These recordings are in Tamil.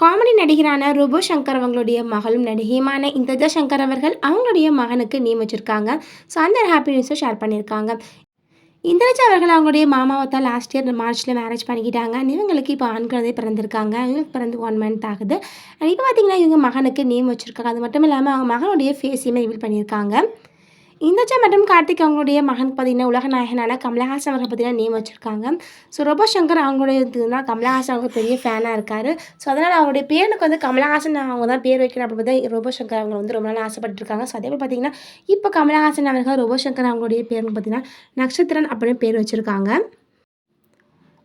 காமெடி நடிகரான ரோபோ சங்கர் அவங்களுடைய மகளும் நடிகையுமான இந்திரஜா சங்கர் அவர்கள் அவங்களுடைய மகனுக்கு நேம் வச்சுருக்காங்க ஸோ அந்த ஹாப்பி நியூஸை ஷேர் பண்ணியிருக்காங்க. இந்திரஜா அவர்கள் அவங்களுடைய மாமாவை தான் லாஸ்ட் இயர் மார்ச்சில் மேரேஜ் பண்ணிக்கிட்டாங்க. இவங்களுக்கு இப்போ ஆண் குழந்தை பிறந்திருக்காங்க. இவங்களுக்கு பிறந்து ஒன் மந்த் ஆகுது. இப்போ பார்த்தீங்கன்னா இவங்க மகனுக்கு நேம் வச்சுருக்காங்க அது மட்டும் இல்லாமல் அவங்க மகனுடைய ஃபேஸையுமே ரிவீல் பண்ணியிருக்காங்க. இந்தஜா மற்றும் கார்த்திக் அவங்களுடைய மகன் பார்த்தீங்கன்னா உலக நாயகனான கமலஹாசன் அவர்கள் பார்த்தீங்கன்னா நேம் வச்சுருக்காங்க. ஸோ ரோபோ சங்கர் அவங்களுடைய இதுனா கமலஹாசன் அவங்க பெரிய ஃபேனாக இருக்கார். ஸோ அதனால் அவங்களுடைய பேருக்கு வந்து கமலஹாசன் அவங்க தான் பேர் வைக்கணும் அப்படி பார்த்தா ரோபோ சங்கர் அவங்க வந்து ரொம்ப நாள் ஆசைப்பட்டுருக்காங்க. ஸோ அதே மாதிரி பார்த்தீங்கன்னா இப்போ கமலஹாசன் அவர்கள் ரோபோ சங்கர் அவங்களுடைய பேருன்னு பார்த்தீங்கன்னா நட்சத்திரன் அப்படின்னு பேர் வச்சுருக்காங்க.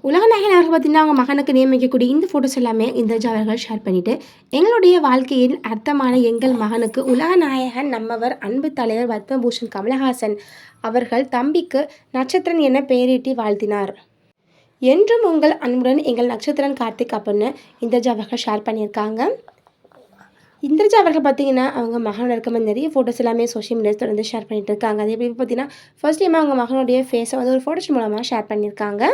உலகநாயகன் அவர்கள் பார்த்தீங்கன்னா அவங்க மகனுக்கு நியமிக்கக்கூடிய இந்த ஃபோட்டோஸ் எல்லாமே இந்திரஜா அவர்கள் ஷேர் பண்ணிவிட்டு எங்களுடைய வாழ்க்கையின் அர்த்தமான எங்கள் மகனுக்கு உலகநாயகன் நம்மவர் அன்பு தலைவர் பத்மபூஷன் கமலஹாசன் அவர்கள் தம்பிக்கு நட்சத்திரன் என பெயரிட்டி வாழ்த்தினார். என்றும் உங்கள் அன்புடன் எங்கள் நட்சத்திரன் கார்த்திக் அப்படின்னு இந்திரஜா அவர்கள் ஷேர் பண்ணியிருக்காங்க. இந்திரஜா அவர்கள் பார்த்தீங்கன்னா அவங்க மகனோட இருக்க மாதிரி நிறைய ஃபோட்டோஸ் எல்லாமே சோஷியல் மீடியாஸ் தொடர்ந்து ஷேர் பண்ணிட்டு இருக்காங்க. அதே எப்படி பார்த்தீங்கன்னா ஃபர்ஸ்ட் டைம் அவங்க மகனுடைய ஃபேஸை வந்து ஒரு ஃபோட்டோஸ் மூலமாக ஷேர் பண்ணியிருக்காங்க.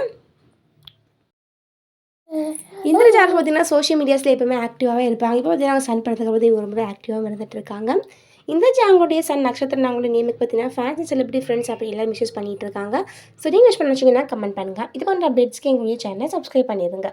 இந்திரஜாவுக்கு பார்த்தீங்கன்னா சோஷியல் மீடியாஸில் எப்பவுமே ஆக்டிவாகவே இருப்பாங்க. இப்போ பார்த்தீங்கன்னா சன் படத்துக்கு போது இவங்க ரொம்பவே ஆக்டிவாக இருந்துட்டு இருக்காங்க. இந்த அவங்களுடைய சன் நட்சத்திரம் அவங்களுடைய நேமுக்கு பார்த்தீங்கன்னா ஃபேன்ஸ் செலிபிரிட்டி ஃப்ரெண்ட்ஸ் அப்படி எல்லாரும் மிஸ்யூஸ் பண்ணிட்டு இருக்காங்க. ஸோ நீங்கள் விஷ் பண்ண வச்சிங்கன்னா கமெண்ட் பண்ணுங்கள் இது போன்ற அப்டேட்ஸ்க்கு எங்களுடைய சேனலை சப்ஸ்கிரைப் பண்ணிடுங்க.